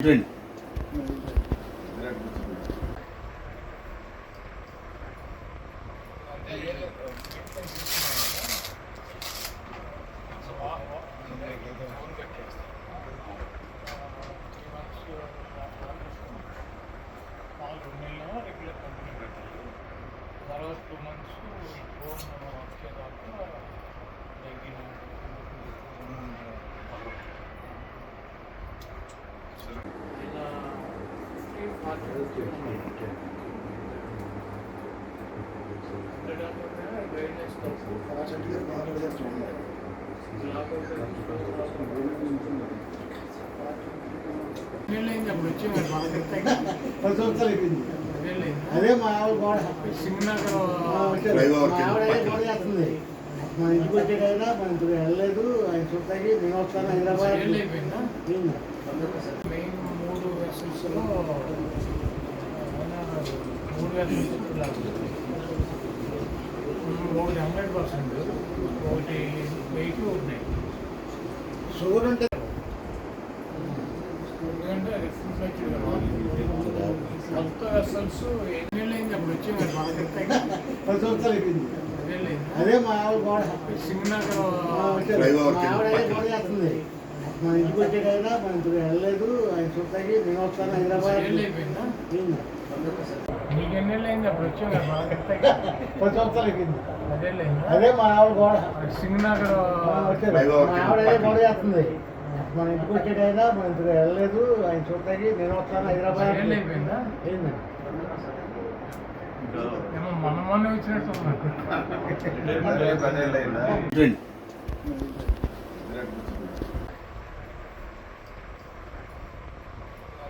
రండి తర్వాత two months phone వచ్చేదాకా తగ్గిన అదే మా ఆవిడ గోడ. మా. ఫ్లైఓవర్ మా చేస్తుంది. మన ఇంటికి వచ్చేటైనా మన ఇంటికి వెళ్ళలేదు. ఆయన చూస్తాకి నేను వస్తాను హైదరాబాద్ ఒకటి హండ్రెడ్ పర్సెంట్ ఒకటి వెయిట్ ఉన్నాయి షుగర్ ఉంటే ఎందుకంటే రిఫ్లెక్టెడ్ కొత్త వెసల్స్ ఎన్ని అయింది అప్పుడు వచ్చి మరి బాగా చెప్తాయి పది సంవత్సరాలు అయిపోయింది నీళ్ళైంది అదే మా ఆవిడ గోడ సింగనగర్ మా మా కింద ఆవిడ. గోడ చేస్తుంది మన ఇంటికి వచ్చేటైనా మన ఇంటికి వెళ్ళలేదు ఆయన నేను వస్తాను హైదరాబాద్ పది సంవత్సరాలు అయిపోయింది. అదేలేందా అదే మా ఆవిడ గోడ. మా ఆవిడ అదే. గోడ చేస్తుంది. మన ఇంటికి వచ్చేటైనా మన ఇంటికి వెళ్ళలేదు ఆయన చూస్తాకి నేను వస్తాను హైదరాబాద్. ఏమో మొన్న మొన్న వచ్చినట్టు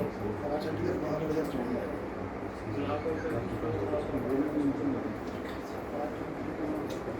టూ మంత్స్ ఫోన్ వచ్చేదాకా